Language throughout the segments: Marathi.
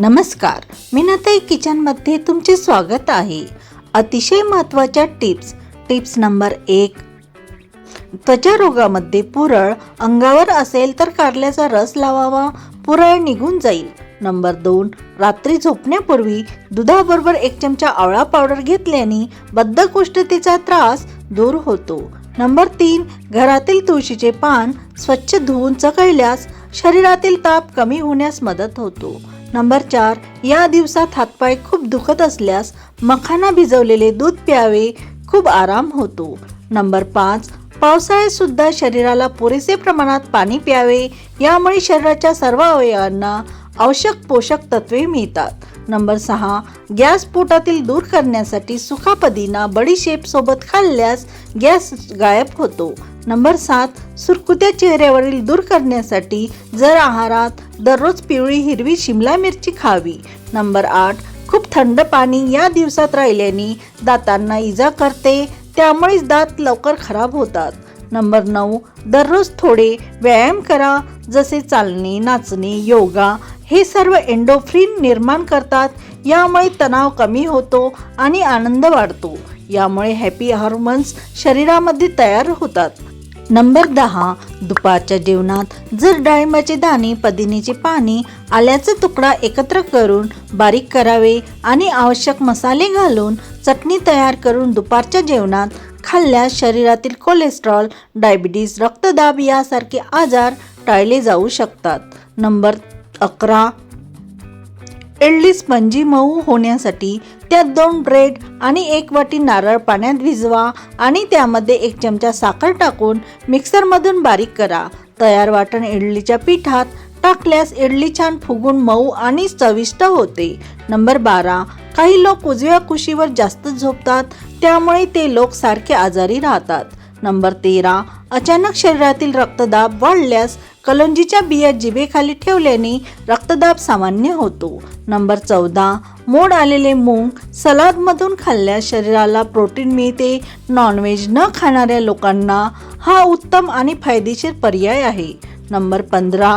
नमस्कार. मीनाताई किचनमध्ये तुमचे स्वागत आहे. अतिशय महत्त्वाच्या टिप्स. टिप्स नंबर एक त्वचा रोगामध्ये पुरळ अंगावर असेल तर कारल्याचा रस लावावा पुरळ निघून जाईल. नंबर दोन रात्री झोपण्यापूर्वी दुधाबरोबर एक चमचा आवळा पावडर घेतल्याने बद्धकोष्ठतेचा त्रास दूर होतो. नंबर तीन घरातील तुळशीचे पान स्वच्छ धुवून चकळल्यास शरीरातील ताप कमी होण्यास मदत होतो. नंबर चार या दिवसात हातपाय खूप दुखत असल्यास मखाना भिजवलेले दूध प्यावे खूप आराम होतो. नंबर पाच पावसाळ्यात सुद्धा शरीराला पुरेसे प्रमाणात पाणी प्यावे यामुळे शरीराच्या सर्व अवयवांना आवश्यक पोषक तत्वे मिळतात. नंबर सहा गॅस पोटातील दूर करण्यासाठी सुका पदिना बडीशेप सोबत खाल्ल्यास गॅस गायब होतो. नंबर सात सुरकुत्या चेहऱ्यावरील दूर करण्यासाठी जर आहारात दररोज पिवळी हिरवी शिमला मिरची खावी. नंबर आठ खूप थंड पाणी या दिवसात राहिल्याने दातांना इजा करते त्यामुळेच दात लवकर खराब होतात. नंबर नऊ दररोज थोडे व्यायाम करा जसे चालणे नाचणे योगा हे सर्व एंडोफ्रिन निर्माण करतात यामुळे तणाव कमी होतो आणि आनंद वाढतो. यामुळे हॅपी हार्मोन्स शरीरामध्ये तयार होतात. नंबर दहा दुपारच्या जेवणात जर डाळिंबाचे दाणे पदिनीचे पाणी आल्याचा तुकडा एकत्र करून बारीक करावे आणि आवश्यक मसाले घालून चटणी तयार करून दुपारच्या जेवणात खाल्ल्यास शरीरातील कोलेस्ट्रॉल डायबिटीज रक्तदाब यासारखे आजार टाळले जाऊ शकतात. नंबर अकरा इडली स्पंजी मऊ होण्यासाठी त्यात दोन ब्रेड आणि एक वाटी नारळ पाण्यात भिजवा आणि त्यामध्ये एक चमचा साखर टाकून मिक्सरमधून बारीक करा. तयार वाटण इडलीच्या पिठात टाकल्यास इडली छान फुगून मऊ आणि चविष्ट होते. नंबर बारा. काही लोक उजव्या कुशीवर जास्त झोपतात त्यामुळे ते लोक सारखे आजारी राहतात. नंबर तेरा. अचानक शरीरातील रक्तदाब वाढल्यास कलंजीच्या बिया जिभेखाली ठेवल्याने रक्तदाब सामान्य होतो. नंबर चौदा मोड आलेले मूग सलादमधून खाल्ल्यास शरीराला प्रोटीन मिळते. नॉनव्हेज न खाणाऱ्या लोकांना हा उत्तम आणि फायदेशीर पर्याय आहे. नंबर पंधरा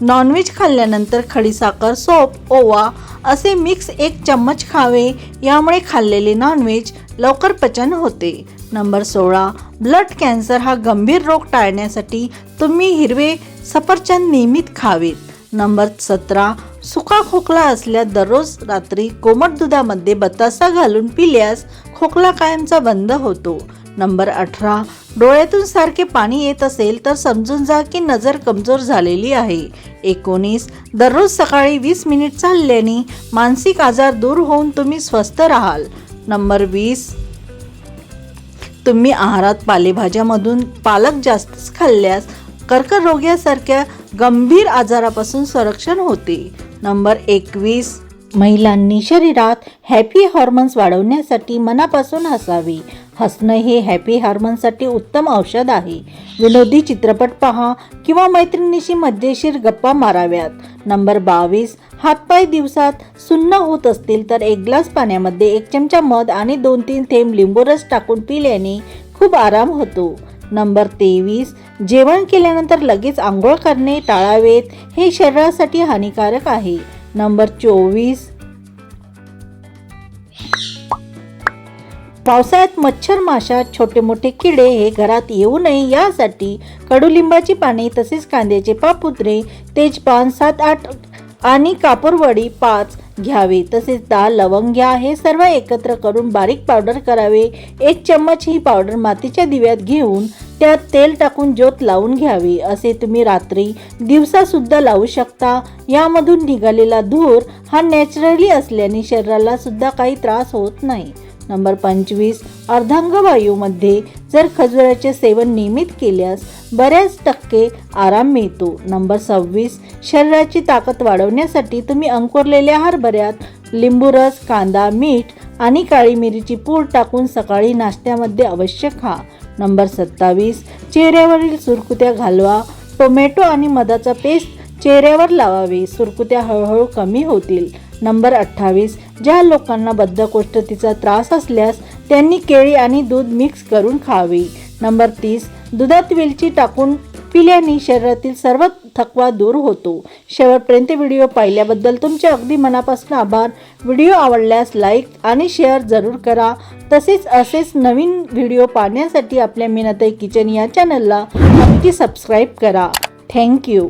नॉनव्हेज खाल्ल्यानंतर खडीसाखर सोप ओवा असे मिक्स एक चम्मच खावे. यामुळे खाल्लेले नॉनव्हेज लवकर पचन होते. नंबर सोळा ब्लड कॅन्सर हा गंभीर रोग टाळण्यासाठी तुम्ही हिरवे सफरचंद नियमित खावेत. नंबर सतरा सुका खोकला असल्यास दररोज रात्री कोमट दुधामध्ये बतासा घालून पिल्यास खोकला कायमचा बंद होतो. नंबर अठरा डोळ्यातून सारखे पाणी येत असेल तर समजून जा की नजर कमजोर झालेली आहे. एकोणीस दररोज सकाळी वीस मिनिट चालल्याने मानसिक आजार दूर होऊन तुम्ही स्वस्थ राहाल. नंबर वीस तुम्ही आहारात पालेभाज्यामधून पालक जास्तच खाल्ल्यास कर्करोग्यासारख्या गंभीर आजारापासून संरक्षण होते. नंबर एकवीस महिलांनी शरीरात हॅपी हॉर्मोन्स वाढवण्यासाठी मनापासून हसावे. हसणं हे हॅपी हार्मोनसाठी उत्तम औषध आहे. विनोदी चित्रपट पहा किंवा मैत्रिणीशी मज्जेशीर गप्पा माराव्यात. नंबर बावीस हातपाय दिवसात सुन्न होत असतील तर एक ग्लास पाण्यामध्ये एक चमचा मध आणि दोन तीन थेंब लिंबू रस टाकून पिल्याने खूप आराम होतो. नंबर तेवीस जेवण केल्यानंतर लगेच आंघोळ करणे टाळावेत हे शरीरासाठी हानिकारक आहे. नंबर चोवीस. पावसाळ्यात मच्छर माशा छोटे मोठे किडे हे घरात येऊ नये यासाठी कडुलिंबाची पाने तसेच कांद्याचे पापुत्रे तेजपान सात आठ आणि कापूरवडी पाच घ्यावे. तसेच दाल लवंग घ्या हे सर्व एकत्र करून बारीक पावडर करावे. एक चम्मच ही पावडर मातीच्या दिव्यात घेऊन त्यात तेल टाकून ज्योत लावून घ्यावी. असे तुम्ही रात्री दिवसासुद्धा लावू शकता. यामधून निघालेला धूर हा नॅचरली असल्याने शरीराला सुद्धा काही त्रास होत नाही. नंबर पंचवीस अर्धांगवायूमध्ये जर खजुराचे सेवन नियमित केल्यास बऱ्याच टक्के आराम मिळतो. नंबर सव्वीस शरीराची ताकद वाढवण्यासाठी तुम्ही अंकुरलेल्या हरभऱ्यात लिंबू रस कांदा मीठ आणि काळी मिरीची पूड टाकून सकाळी नाश्त्यामध्ये अवश्य खा. नंबर सत्तावीस चेहऱ्यावरील सुरकुत्या घालवा. टोमॅटो आणि मधाचा पेस्ट चेहऱ्यावर लावावे. सुरकुत्या हळूहळू कमी होतील. नंबर अठ्ठावीस. ज्या लोकांना बद्धकोष्ठतेचा त्रास असल्यास त्यांनी केळी आणि दूध मिक्स करून खावे. नंबर तीस. दुधात वेलची टाकून पिल्याने शरीरातील सर्व थकवा दूर होतो. शेवटपर्यंत व्हिडिओ पाहिल्याबद्दल तुमचे अगदी मनापासून आभार. व्हिडिओ आवडल्यास लाईक आणि शेअर जरूर करा. तसेच असेच नवीन व्हिडिओ पाहण्यासाठी आपल्या मिनताई किचन या चॅनलला नक्की सबस्क्राईब करा. थँक्यू